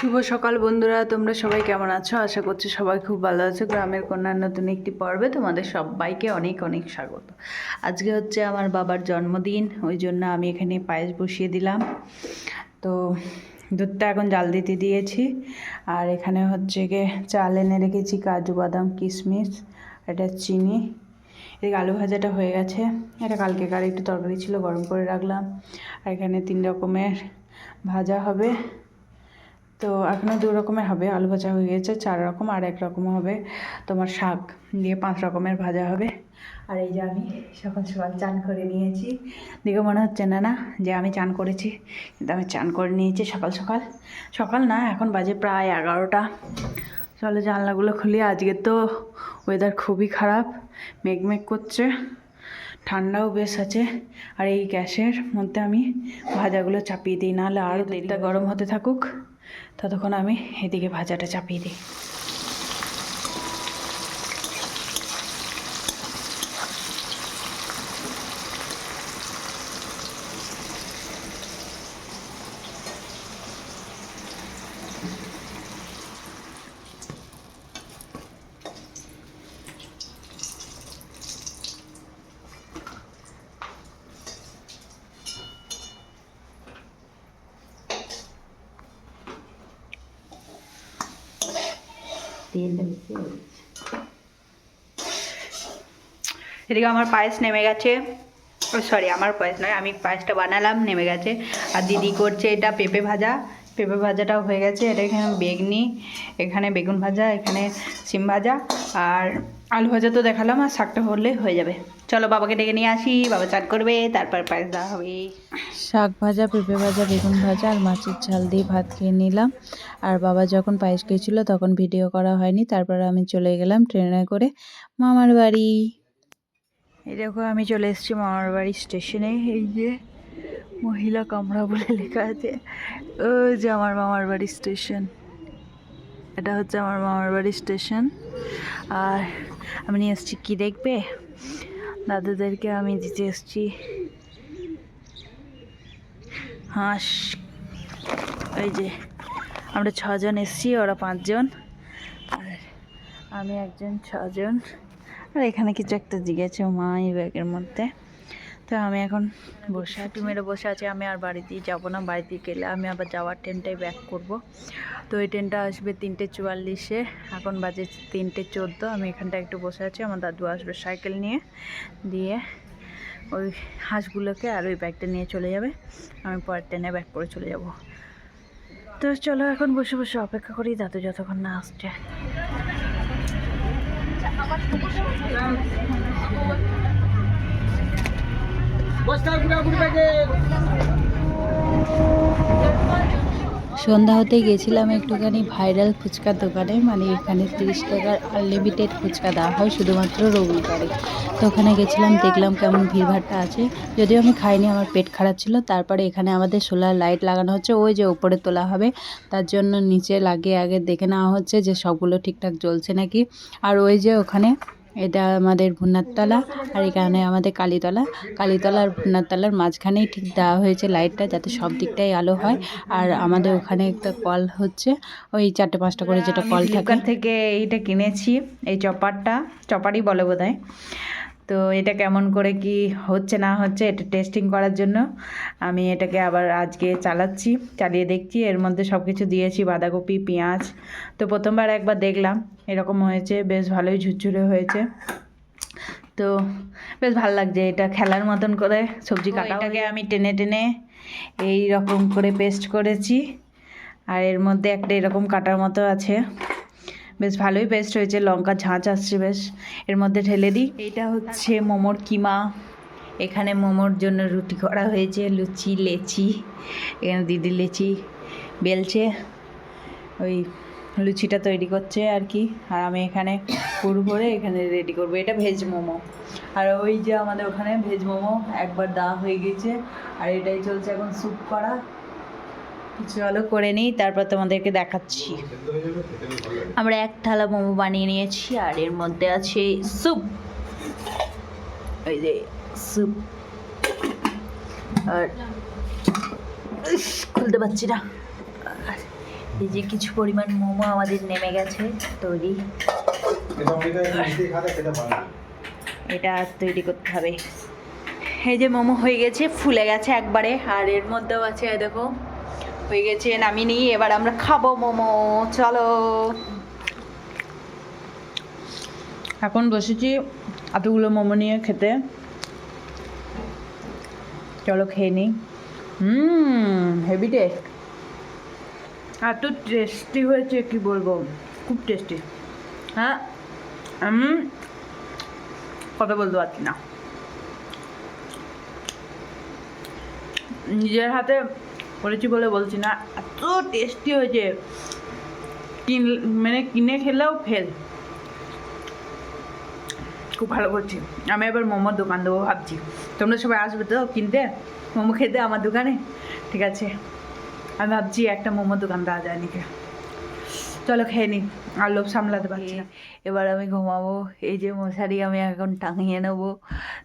শুভ সকাল বন্ধুরা, তোমরা সবাই কেমন আছো? আশা করছি সবাই খুব ভালো আছো। গ্রামের কন্যার নতুন একটি পর্বে তোমাদের সবাইকে অনেক অনেক স্বাগত। আজকে হচ্ছে আমার বাবার জন্মদিন, ওই জন্য আমি এখানে পায়েস বসিয়ে দিলাম। তো দুধটা এখন জাল দিতে দিয়েছি। আর এখানে হচ্ছে গিয়ে চাল এনে রেখেছি, কাজু, বাদাম, কিশমিশ এটা চিনি। এদিকে আলু ভাজাটা হয়ে গেছে। এটা কালকেকার একটু তরকারি ছিল, গরম করে রাখলাম। আর এখানে তিন রকমের ভাজা হবে। তো এখনও দু রকমের হবে আলু ভাজা হয়ে গেছে চার রকম আর এক রকম হবে তোমার শাক দিয়ে পাঁচ রকমের ভাজা হবে। আর এই যে আমি সকাল সকাল চান করে নিয়েছি। দেখে মনে হচ্ছে না না যে আমি চান করেছি কিন্তু আমি চান করে নিয়েছি সকাল সকাল। সকাল না এখন বাজে প্রায় এগারোটা। চলো জানলাগুলো খুলি আজকে তো ওয়েদার খুবই খারাপ মেঘ মেঘ করছে ঠান্ডাও বেশ আছে আর এই গ্যাসের মধ্যে আমি ভাজাগুলো চাপিয়ে দিই নাহলে আরও দেরিটা গরম হতে থাকুক। ততক্ষণ আমি এদিকে ভাজাটা চাপিয়ে দিই। এদিকে আমার পায়েস নেমে গেছে। সরি আমার পায়েস নয়, আমি পায়েসটা বানালাম, নেমে গেছে। আর দিদি করছে এটা পেঁপে ভাজা। পেঁপে ভাজাটাও হয়ে গেছে, এটা এখানে বেগনি, এখানে বেগুন ভাজা, এখানে সিম ভাজা। আর আলু ভাজা তো দেখালাম, আর শাকটা হলে হয়ে যাবে। চলো বাবাকে ডেকে নিয়ে আসি, বাবা চাট করবে, তারপর পায়েস দেওয়া হবে। শাক ভাজা, পেঁপে ভাজা, বেগুন ভাজা আর মাছের ঝাল দিয়ে ভাত খেয়ে নিলাম। আর বাবা যখন পায়েস খেয়েছিল তখন ভিডিও করা হয়নি, তারপর আমি চলে গেলাম ট্রেনে করে মামার বাড়ি। এই দেখো, আমি চলে এসেছি মামার বাড়ি স্টেশনে, এই যে মহিলা কামরা বলে লেখা আছে। ও যে আমার মামার বাড়ি স্টেশন। এটা হচ্ছে আমার মামার বাড়ি স্টেশন। আর আমি নিয়ে এসেছি, কী দেখবে? দাদাদেরকে আমি দিতে এসেছি। হাঁস ওই যে আমরা ছজন এসেছি, ওরা পাঁচজন। আর আমি একজন, ছজন। আর এখানে কিছু একটা জিগেছে মা এই ব্যাগের মধ্যে। তো আমি এখন বসে আছি। মেরে বসে আছি। আমি আর বাড়িতেই যাব না। বাড়িতে গেলে আমি আবার যাওয়ার ট্রেনটাই ব্যাক করব। তো এই ট্রেনটা আসবে তিনটে চুয়াল্লিশে। এখন বাজে তিনটে চোদ্দ। আমি এখানটা একটু বসে আছি। আমার দাদু আসবে সাইকেল নিয়ে। দিয়ে ওই হাঁসগুলোকে আর ওই ব্যাগটা নিয়ে চলে যাবে। আমি পরের ট্রেনে ব্যাক করে চলে যাব। তো চলো এখন বসে বসে অপেক্ষা করি। দাদু যতক্ষণ না আসছে। সন্ধ্যা হতে গেছিলাম একটুখানি ভাইরাল ফুচকার দোকানে মানে এখানে তিরিশ টাকার আনলিমিটেড ফুচকা দেওয়া হয় শুধুমাত্র রবিবারে। তো ওখানে গেছিলাম, দেখলাম কেমন ভিড়ভাড়টা আছে। যদিও আমি খাইনি, আমার পেট খারাপ ছিল। তারপরে এখানে আমাদের সোলার লাইট লাগানো হচ্ছে, ওই যে উপরে তোলা হবে। তার জন্য নিচে লাগিয়ে আগে দেখে নেওয়া হচ্ছে যে সবগুলো ঠিকঠাক জ্বলছে নাকি। আর ওই যে ওখানে এটা আমাদের ভুনারতলা আর এখানে আমাদের কালীতলা। কালীতলা আর ভুনারতলার মাঝখানেই ঠিক দেওয়া হয়েছে লাইটটা যাতে সব দিকটাই আলো হয়। আর আমাদের ওখানে একটা কল হচ্ছে ওই চারটে পাঁচটা করে যেটা কল থাকে। থেকে এইটা কিনেছি এই চপারটা চপারই বলে বোধ তো এটা কেমন করে কি হচ্ছে না হচ্ছে এটা টেস্টিং করার জন্য আমি এটাকে আবার আজকে চালাচ্ছি চালিয়ে দেখছি। এর মধ্যে সব কিছু দিয়েছি বাঁধাকপি পেঁয়াজ। তো প্রথমবার একবার দেখলাম এরকম হয়েছে বেশ ভালোই ঝুরঝুরে হয়েছে। তো বেশ ভালো লাগছে এটা খেলার মতন করে সবজি কাটাটাকে আমি টেনে টেনে এই রকম করে পেস্ট করেছি। আর এর মধ্যে একটা এরকম কাটার মতো আছে। বেশ ভালোই পেস্ট হয়েছে, লঙ্কা ঝাঁঝ আসছে বেশ। এর মধ্যে ঢেলে দিই। এইটা হচ্ছে মোমোর কিমা। এখানে মোমোর জন্য রুটি করা হয়েছে, লুচি, লেচি, এখানে দিদি লেচি বেলছে। ওই লুচিটা তৈরি করছে আর কি। আর আমি এখানে পুর ভরে এখানে রেডি করব। এটা ভেজ মোমো। আর ওই যে আমাদের ওখানে ভেজ মোমো একবার দেওয়া হয়ে গেছে। আর এটাই চলছে এখন স্যুপ করা। চলো করে নিই, তারপর তোমাদেরকে দেখাচ্ছি। আমরা এক থালা মোমো বানিয়ে নিয়েছি, আর এর মধ্যে আছে স্যুপ। এই যে স্যুপ। আর খুলতে পারছি না। এই যে কিছু পরিমাণ মোমো আমাদের নেমে গেছে তৈরি। এটা তৈরি করতে হবে। এই যে মোমো হয়ে গেছে, ফুলে গেছে একবারে। আর এর মধ্যেও আছে, দেখো হয়ে গেছে, নামিয়ে নিই এবার আমরা খাব মোমো। চলো। এখন বসেছি এতগুলো মোমো নিয়ে খেতে। চলো খেয়ে নিই। হুম, হেভি টেস্ট এত টেস্টি হয়েছে, কি বলব? খুব টেস্টি হ্যাঁ আমি কথা বলতে পারছি না। নিজের হাতে করেছি বলে বলছি না, এত টেস্টি হয়েছে। কিন মানে কিনে খেলেও ফেল খুব ভালো করছি। আমি এবার মোমোর দোকান দেবো ভাবছি। তোমরা সবাই আসবে তো কিনতে? মোমো খেতে আমার দোকানে। ঠিক আছে। আমি ভাবছি একটা মোমোর দোকান দেওয়া যায় নাকি। চলো খেয়ে নিই আর লোভ সামলাতে পারছি না। এবার আমি ঘুমাবো। এই যে মশারি আমি এখন টাঙিয়ে নেব।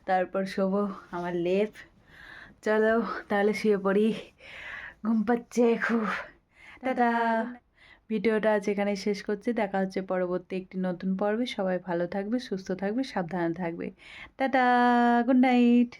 তারপর শোবো আমার লেপ। চলো তাহলে শুয়ে পড়ি। ঘুম পাচ্ছে খুব দাদা ভিডিওটা আজ এখানে শেষ করছি। দেখা হচ্ছে পরবর্তী একটি নতুন পর্বে। সবাই ভালো থাকবে সুস্থ থাকবে সাবধানে থাকবে। Tata good night.